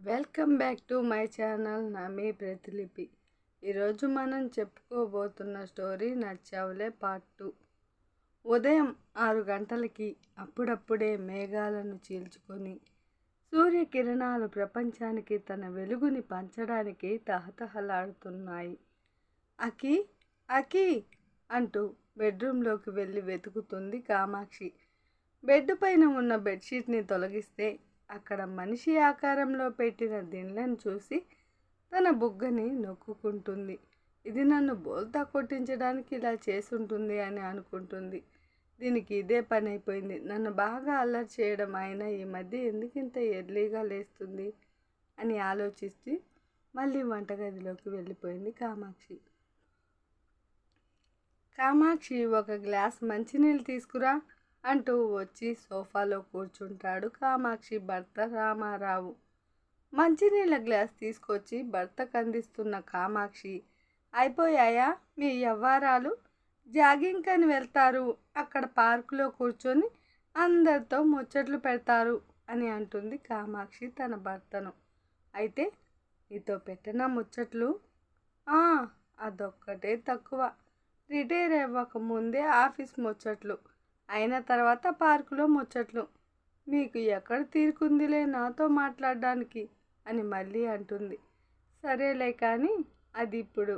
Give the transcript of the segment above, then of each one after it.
Welcome back to my channel నా మీ ప్రతిలిపి. ఈరోజు మనం చెప్పుకోబోతున్న స్టోరీ నచ్చావులే పార్ట్ టూ. ఉదయం ఆరు గంటలకి అప్పుడప్పుడే మేఘాలను చీల్చుకొని సూర్యకిరణాలు ప్రపంచానికి తన వెలుగుని పంచడానికి తహతహలాడుతున్నాయి. అకి అకి అంటూ బెడ్రూమ్లోకి వెళ్ళి వెతుకుతుంది కామాక్షి. బెడ్ పైన ఉన్న బెడ్షీట్ని తొలగిస్తే అక్కడ మనిషి ఆకారంలో పెట్టిన దిండ్లను చూసి తన బుగ్గని నొక్కుకుంటుంది. ఇది నన్ను బోల్తా కొట్టించడానికి ఇలా చేసుంటుంది అని అనుకుంటుంది. దీనికి ఇదే పని అయిపోయింది నన్ను బాగా అల్లరి చేయడం అయినా ఈ మధ్య ఎందుకు ఇంత ఎర్లీగా లేస్తుంది? అని ఆలోచిస్తూ మళ్ళీ వంటగదిలోకి వెళ్ళిపోయింది కామాక్షి. కామాక్షి ఒక గ్లాస్ మంచినీళ్ళు తీసుకురా. అంటూ వచ్చి సోఫాలో కూర్చుంటాడు కామాక్షి భర్త రామారావు. మంచినీళ్ళ గ్లాస్ తీసుకొచ్చి భర్తకు అందిస్తున్న కామాక్షి అయిపోయాయా మీ వ్యవహారాలు జాగింగ్ అని వెళ్తారు అక్కడ పార్కులో కూర్చొని అందరితో ముచ్చట్లు పెడతారు అని అంటుంది కామాక్షి తన భర్తను. అయితే నీతో పెట్టిన ముచ్చట్లు? అదొక్కటే తక్కువ. రిటైర్ అవ్వక ముందే ఆఫీస్ ముచ్చట్లు. అయిన తర్వాత పార్కులో ముచ్చట్లు. మీకు ఎక్కడ తీరుకుందిలే నాతో మాట్లాడడానికి అని మళ్ళీ అంటుంది. సరేలే కానీ అది ఇప్పుడు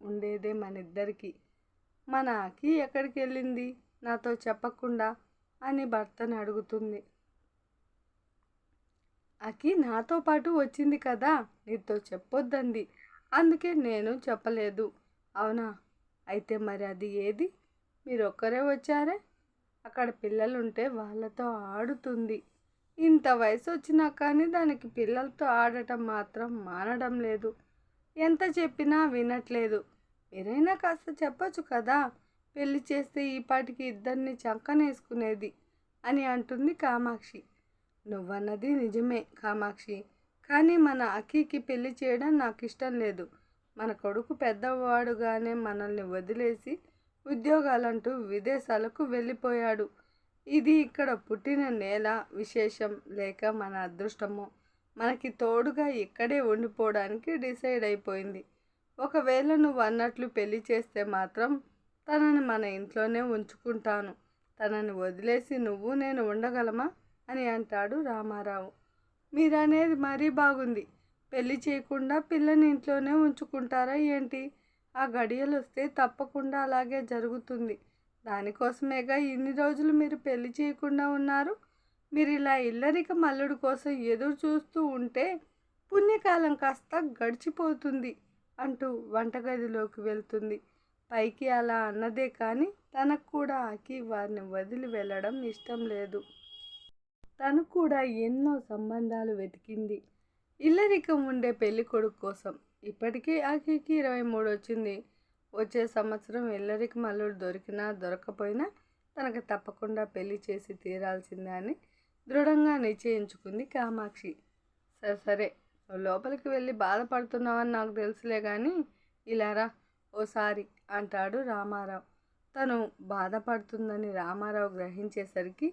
ఉండేదే మన ఇద్దరికి మన ఆకి ఎక్కడికి వెళ్ళింది నాతో చెప్పకుండా అని భర్తను అడుగుతుంది. అకి నాతో పాటు వచ్చింది కదా నీతో చెప్పొద్దంది. అందుకే నేను చెప్పలేదు. అవునా? అయితే మరి అది ఏది? మీరు ఒక్కరే వచ్చారే? అక్కడ పిల్లలు ఉంటే వాళ్ళతో ఆడుతుంది. ఇంత వయసు వచ్చినా కానీ దానికి పిల్లలతో ఆడటం మాత్రం మానడం లేదు. ఎంత చెప్పినా వినట్లేదు. మీరైనా కాస్త చెప్పొచ్చు కదా? పెళ్ళి చేస్తే ఈపాటికి ఇద్దరిని చంకనేసుకునేది అని అంటుంది కామాక్షి. నువ్వన్నది నిజమే కామాక్షి. కానీ మన అఖీకి పెళ్ళి చేయడం నాకు ఇష్టం లేదు. మన కొడుకు పెద్దవాడుగానే మనల్ని వదిలేసి ఉద్యోగాలంటూ విదేశాలకు వెళ్ళిపోయాడు. ఇది ఇక్కడ పుట్టిన నేల విశేషం లేక మన అదృష్టమో. మనకి తోడుగా ఇక్కడే ఉండిపోవడానికి డిసైడ్ అయిపోయింది. ఒకవేళ నువ్వు అన్నట్లు పెళ్ళి చేస్తే మాత్రం తనని మన ఇంట్లోనే ఉంచుకుంటాను. తనని వదిలేసి నువ్వు నేను ఉండగలమా అని అంటాడు రామారావు. మీరనేది మరీ బాగుంది. పెళ్ళి చేయకుండా పిల్లని ఇంట్లోనే ఉంచుకుంటారా ఏంటి? ఆ గడియలు వస్తే తప్పకుండా అలాగే జరుగుతుంది. దానికోసమేగా ఇన్ని రోజులు మీరు పెళ్ళి చేయకుండా ఉన్నారు. మీరు ఇలా ఇల్లరిక మల్లుడు కోసం ఎదురు చూస్తూ ఉంటే పుణ్యకాలం కాస్త గడిచిపోతుంది అంటూ వంటగదిలోకి వెళ్తుంది. పైకి అలా అన్నదే కానీ తనకు కూడా ఆకి వారిని వదిలి వెళ్ళడం ఇష్టం లేదు. తను కూడా ఎన్నో సంబంధాలు వెతికింది. ఇల్లరికం ఉండే పెళ్ళికొడుకు కోసం ఇప్పటికీ ఆకికి ఇరవై మూడు వచ్చింది. వచ్చే సంవత్సరం ఎల్లరికి మల్లుడు దొరికినా దొరకపోయినా తనకు తప్పకుండా పెళ్ళి చేసి తీరాల్సిందే అని దృఢంగా నిశ్చయించుకుంది కామాక్షి. సరే సరే లోపలికి వెళ్ళి బాధపడుతున్నావని నాకు తెలుసులే కానీ ఇలారా ఓసారి అంటాడు రామారావు. తను బాధపడుతుందని రామారావు గ్రహించేసరికి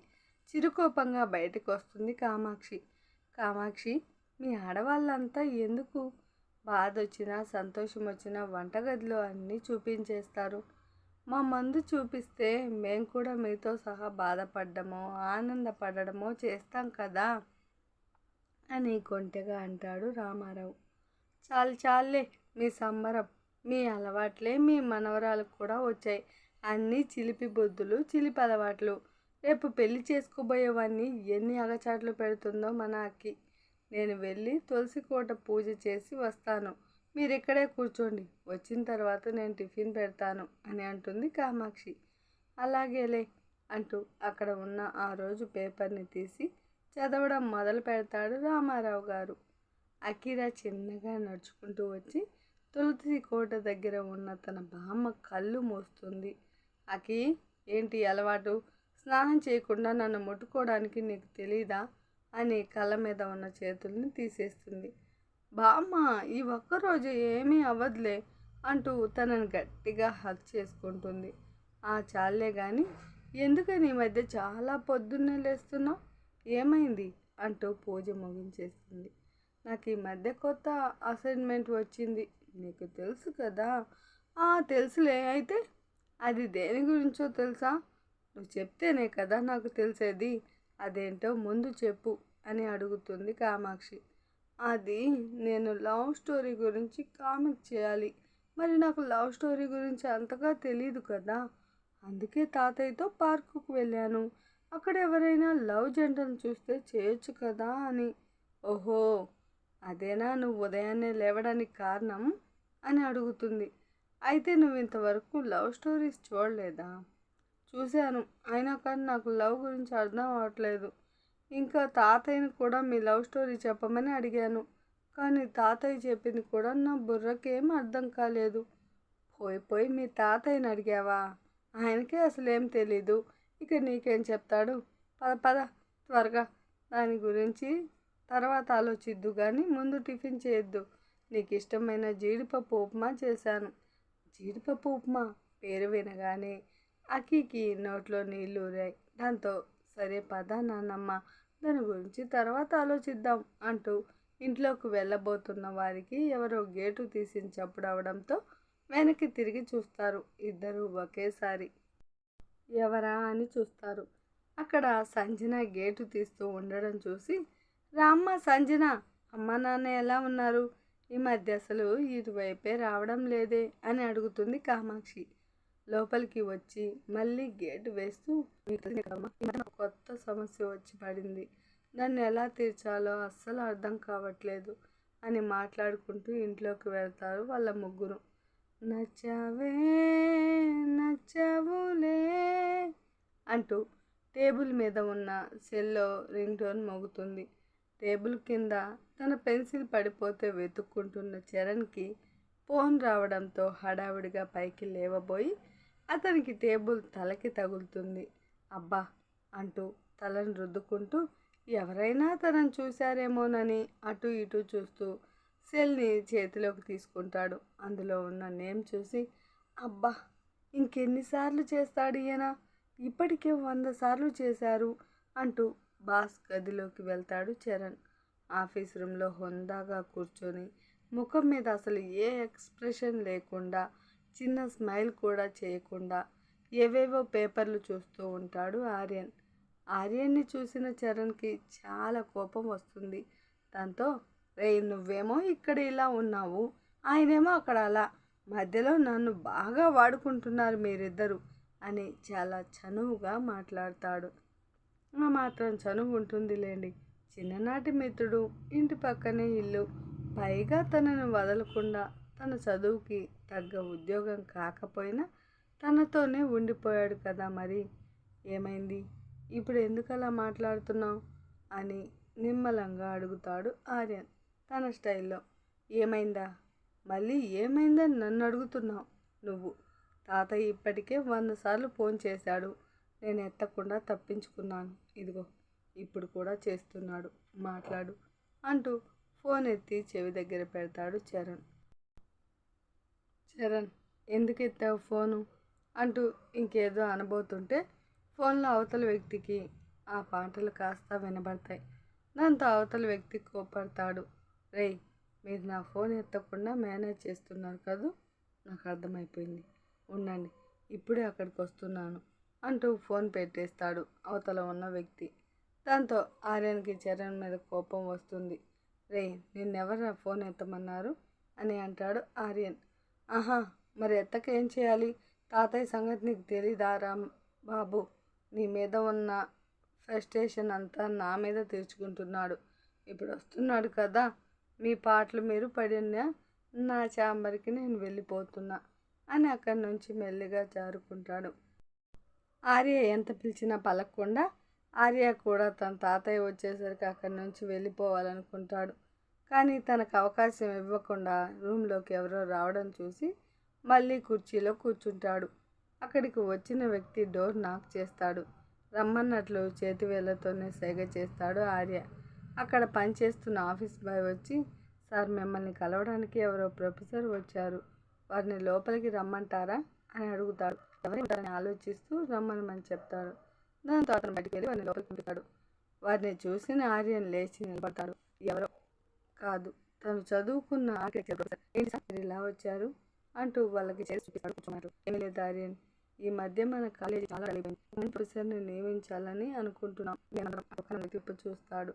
చిరుకోపంగా బయటకు వస్తుంది కామాక్షి. కామాక్షి మీ ఆడవాళ్ళంతా ఎందుకు బాధ వచ్చినా సంతోషం వచ్చినా వంటగదిలో అన్నీ చూపించేస్తారు. మా మందు చూపిస్తే మేము కూడా మీతో సహా బాధపడ్డమో ఆనందపడడమో చేస్తాం కదా? అని కొంటెగా అంటాడు రామారావు. చాలు చాలే మీ సంబరం మీ అలవాట్లే మీ మనవరాలకు కూడా వచ్చాయి. అన్నీ చిలిపి బుద్ధులు చిలిపి అలవాట్లు. రేపు పెళ్ళి చేసుకోబోయేవన్నీ ఎన్ని అగచాట్లు పెడుతుందో మన అక్కి. నేను వెళ్ళి తులసి కోట పూజ చేసి వస్తాను. మీరు ఇక్కడే కూర్చోండి. వచ్చిన తర్వాత నేను టిఫిన్ పెడతాను అని అంటుంది కామాక్షి. అలాగేలే అంటూ అక్కడ ఉన్న ఆ రోజు పేపర్ని తీసి చదవడం మొదలు పెడతాడు రామారావు గారు. అకిరా చిన్నగా నడుచుకుంటూ వచ్చి తులసి కోట దగ్గర ఉన్న తన బామ్మ కళ్ళు మూస్తుంది. అకి ఏంటి అలవాటు? స్నానం చేయకుండా నన్ను ముట్టుకోవడానికి నీకు తెలీదా? అని కళ్ళ మీద ఉన్న చేతుల్ని తీసేస్తుంది. బామ్మ ఈ ఒక్కరోజు ఏమీ అవ్వదులే అంటూ తనని గట్టిగా హక్ చేసుకుంటుంది. ఆ చాలే కానీ ఎందుకని ఈ మధ్య చాలా పొద్దున్నే లేస్తున్నావు? ఏమైంది? అంటూ పూజ ముగించేస్తుంది. నాకు ఈ మధ్య కొత్త అసైన్మెంట్ వచ్చింది. నీకు తెలుసు కదా? ఆ తెలుసులే. అయితే అది దేని గురించో తెలుసా? నువ్వు చెప్తేనే కదా నాకు తెలిసేది. అదేంటో ముందు చెప్పు అని అడుగుతుంది కామాక్షి. అది నేను లవ్ స్టోరీ గురించి కామెంట్ చేయాలి. మరి నాకు లవ్ స్టోరీ గురించి అంతగా తెలియదు కదా. అందుకే తాతయ్యతో పార్కుకు వెళ్ళాను. అక్కడ ఎవరైనా లవ్ జంటను చూస్తే చేయొచ్చు కదా అని. ఓహో అదేనా నువ్వు ఉదయాన్నే లేవడానికి కారణం? అని అడుగుతుంది. అయితే నువ్వు ఇంతవరకు లవ్ స్టోరీస్ చూడలేదా? చూశాను. అయినా కానీ నాకు లవ్ గురించి అర్థం అవ్వట్లేదు ఇంకా తాతయ్యని కూడా మీ లవ్ స్టోరీ చెప్పమని అడిగాను. కానీ తాతయ్య చెప్పింది కూడా నా బుర్రకేం అర్థం కాలేదు. పోయి పోయి మీ తాతయ్యని అడిగావా? ఆయనకే అసలు ఏం తెలీదు. ఇక నీకేం చెప్తాడు? పద పద త్వరగా. దాని గురించి తర్వాత ఆలోచిద్దు కానీ ముందు టిఫిన్ చేయొద్దు. నీకు ఇష్టమైన జీడిపప్పు ఉప్మా చేశాను. జీడిపప్పు ఉప్మా? పేరు వినగానే అక్కీకి నోట్లో నీళ్ళు ఊరాయి. దాంతో సరే పద నాన్నమ్మ దాని గురించి తర్వాత ఆలోచిద్దాం అంటూ ఇంట్లోకి వెళ్ళబోతున్న వారికి ఎవరో గేటు తీసిన చప్పుడు అవడంతో వెనక్కి తిరిగి చూస్తారు ఇద్దరు ఒకేసారి. ఎవరా అని చూస్తారు. అక్కడ సంజన గేటు తీస్తూ ఉండడం చూసి రామ్మ సంజన అమ్మ నాన్న ఎలా ఉన్నారు? ఈ మధ్య అసలు ఇటువైపే రావడం లేదే అని అడుగుతుంది కామాక్షి. లోపలికి వచ్చి మళ్ళీ గేట్ వేస్తూ నాకు కొత్త సమస్య వచ్చి పడింది. దాన్ని ఎలా తీర్చాలో అస్సలు అర్థం కావట్లేదు అని మాట్లాడుకుంటూ ఇంట్లోకి వెళ్తారు వాళ్ళ ముగ్గురు. నచ్చావే నచ్చావులే అంటూ టేబుల్ మీద ఉన్న సెల్లో రింగ్ టోన్ మోగుతుంది. టేబుల్ కింద తన పెన్సిల్ పడిపోతే వెతుక్కుంటున్న చరణ్కి ఫోన్ రావడంతో హడావిడిగా పైకి లేవబోయి అతనికి టేబుల్ తలకి తగులుతుంది. అబ్బా! అంటూ తలను రుద్దుకుంటూ ఎవరైనా తనను చూశారేమోనని అటు ఇటు చూస్తూ సెల్ని చేతిలోకి తీసుకుంటాడు. అందులో ఉన్న నేమ్ చూసి అబ్బా! ఇంకెన్నిసార్లు చేస్తాడు ఈయన? ఇప్పటికే వంద సార్లు చేశారు అంటూ బాస్ గదిలోకి వెళ్తాడు చరణ్. ఆఫీస్ రూమ్లో హుందాగా కూర్చొని ముఖం మీద అసలు ఏ ఎక్స్ప్రెషన్ లేకుండా చిన్న స్మైల్ కూడా చేయకుండా ఏవేవో పేపర్లు చూస్తూ ఉంటాడు ఆర్యన్. ఆర్యన్ని చూసిన చరణ్కి చాలా కోపం వస్తుంది. దాంతో రే నువ్వేమో ఇక్కడ ఇలా ఉన్నావు. ఆయనేమో అక్కడ అలా. మధ్యలో నన్ను బాగా వాడుకుంటున్నారు మీరిద్దరు అని చాలా చనువుగా మాట్లాడతాడు. ఆ మాత్రం చనువు ఉంటుందిలేండి. చిన్ననాటి మిత్రుడు ఇంటి పక్కనే ఇల్లు. పైగా తనను వదలకుండా తన చదువుకి తగ్గ ఉద్యోగం కాకపోయినా తనతోనే ఉండిపోయాడు కదా మరి. ఏమైంది? ఇప్పుడు ఎందుకు అలా మాట్లాడుతున్నావు? అని నిమ్మలంగా అడుగుతాడు ఆర్యన్ తన స్టైల్లో. ఏమైందా? మళ్ళీ ఏమైందని నన్ను అడుగుతున్నావు నువ్వు? తాతయ్య ఇప్పటికే వంద సార్లు ఫోన్ చేశాడు. నేను ఎత్తకుండా తప్పించుకున్నాను. ఇదిగో ఇప్పుడు కూడా చేస్తున్నాడు. మాట్లాడు అంటూ ఫోన్ ఎత్తి చెవి దగ్గర పెడతాడు చరణ్. చరణ్ ఎందుకు ఎత్తావు ఫోను? అంటూ ఇంకేదో అనబోతుంటే ఫోన్లో అవతల వ్యక్తికి ఆ పాటలు కాస్త వినబడతాయి. దాంతో అవతల వ్యక్తి కోపడతాడు రేయ్ మీరు నా ఫోన్ ఎత్తకుండా మేనేజ్ చేస్తున్నారు కదూ? నాకు అర్థమైపోయింది. ఉండండి ఇప్పుడే అక్కడికి వస్తున్నాను అంటూ ఫోన్ పెట్టేస్తాడు అవతల ఉన్న వ్యక్తి. దాంతో ఆర్యన్కి చరణ్ మీద కోపం వస్తుంది. రే నిన్నెవరు ఫోన్ ఎత్తమన్నారు? అని అంటాడు ఆర్యన్. ఆహా మరి ఎత్తక ఏం చేయాలి? తాతయ్య సంగతి నీకు తెలీదారా బాబు? నీ మీద ఉన్న ఫ్రస్ట్రేషన్ అంతా నా మీద తీర్చుకుంటున్నాడు. ఇప్పుడు వస్తున్నాడు కదా మీ పాటలు మీరు పడిన నా చాంబర్కి నేను వెళ్ళిపోతున్నా అని అక్కడి నుంచి మెల్లిగా జారుకుంటాడు. ఆర్య ఎంత పిలిచినా పలకకుండా ఆర్య కూడా తన తాతయ్య వచ్చేసరికి అక్కడి నుంచి వెళ్ళిపోవాలనుకుంటాడు. కానీ తనకు అవకాశం ఇవ్వకుండా రూమ్లోకి ఎవరో రావడం చూసి మళ్ళీ కుర్చీలో కూర్చుంటాడు. అక్కడికి వచ్చిన వ్యక్తి డోర్ నాక్ చేస్తాడు. రమ్మన్నట్లు చేతి సేగ సైగ చేస్తాడు ఆర్య. అక్కడ పనిచేస్తున్న ఆఫీస్ బాయ్ వచ్చి సార్ మిమ్మల్ని కలవడానికి ఎవరో ప్రొఫెసర్ వచ్చారు. వారిని లోపలికి రమ్మంటారా? అని అడుగుతాడు. ఎవరిని ఆలోచిస్తూ రమ్మనమని చెప్తాడు. దాంతో అతను బయటికి వెళ్ళి వారిని లోపలికి పంపుతాడు. వారిని చూసిన ఆర్యన్ లేచి నిలబడతాడు. ఎవరో కాదు. తను చదువుకున్న ఆర్కిటెక్చర్ ప్రొఫెసర్ ఏంటి సార్ మీరు ఇలా వచ్చారు అంటూ వాళ్ళకి చేసి చూపిస్తాడు కూర్చున్నారు. ఏమీ లేదు ఆర్యన్ ఈ మధ్య మన కాలేజీ చాలా కలిగిపోయింది ప్రొఫెసర్ని నియమించాలని అనుకుంటున్నాం. నేను ఒక తిప్పి చూస్తాడు.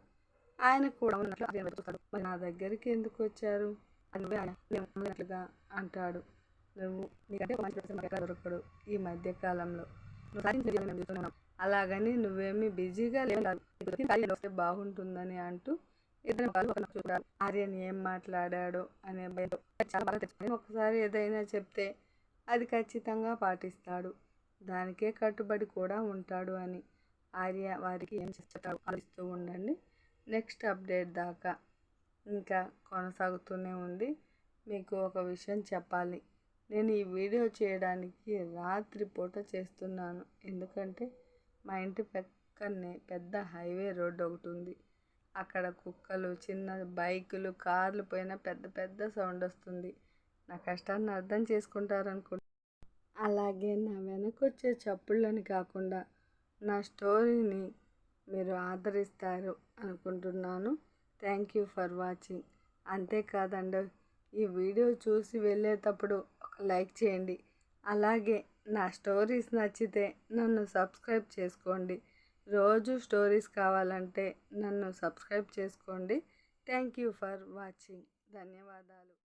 ఆయన కూడా ఉన్నట్లు ఆర్యన్ చూస్తాడు. మరి నా దగ్గరికి ఎందుకు వచ్చారు? అది నువ్వే ఆయన. నేను అంటాడు. నువ్వు నీకంటే మంచి ప్రొఫెసర్ మాకు దొరకడు ఈ మధ్య కాలంలో. నువ్వు సాధించిన అలాగని నువ్వేమీ బిజీగా లేదు వస్తే బాగుంటుందని అంటూ ఇద్దరు వాళ్ళు చూడాలి. ఆర్యన్ ఏం మాట్లాడాడో అనే భయంతో. చాలా బాగా ఒకసారి ఏదైనా చెప్తే అది ఖచ్చితంగా పాటిస్తాడు. దానికే కట్టుబడి కూడా ఉంటాడు అని ఆర్య వారికి ఏం చెప్తాడు ఆలోచిస్తూ ఉండండి. నెక్స్ట్ అప్డేట్ దాకా ఇంకా కొనసాగుతూనే ఉంది. మీకు ఒక విషయం చెప్పాలి. నేను ఈ వీడియో చేయడానికి రాత్రి పూట చేస్తున్నాను. ఎందుకంటే మా ఇంటి పక్కనే పెద్ద హైవే రోడ్డు ఒకటి ఉంది. అక్కడ కుక్కలు చిన్న బైకులు కార్లు పోయిన పెద్ద పెద్ద సౌండ్ వస్తుంది. నా కష్టాన్ని అర్థం చేసుకుంటారనుకుంటా అలాగే నా వెనకొచ్చే చప్పుళ్ళని కాకుండా నా స్టోరీని మీరు ఆదరిస్తారు అనుకుంటున్నాను. Thank you for watching. అంతేకాదండి ఈ వీడియో చూసి వెళ్ళేటప్పుడు ఒక లైక్ చేయండి. అలాగే నా స్టోరీస్ నచ్చితే నన్ను సబ్స్క్రైబ్ చేసుకోండి. రోజు స్టోరీస్ కావాలంటే నన్ను సబ్స్క్రైబ్ చేసుకోండి. Thank you for watching. ధన్యవాదాలు.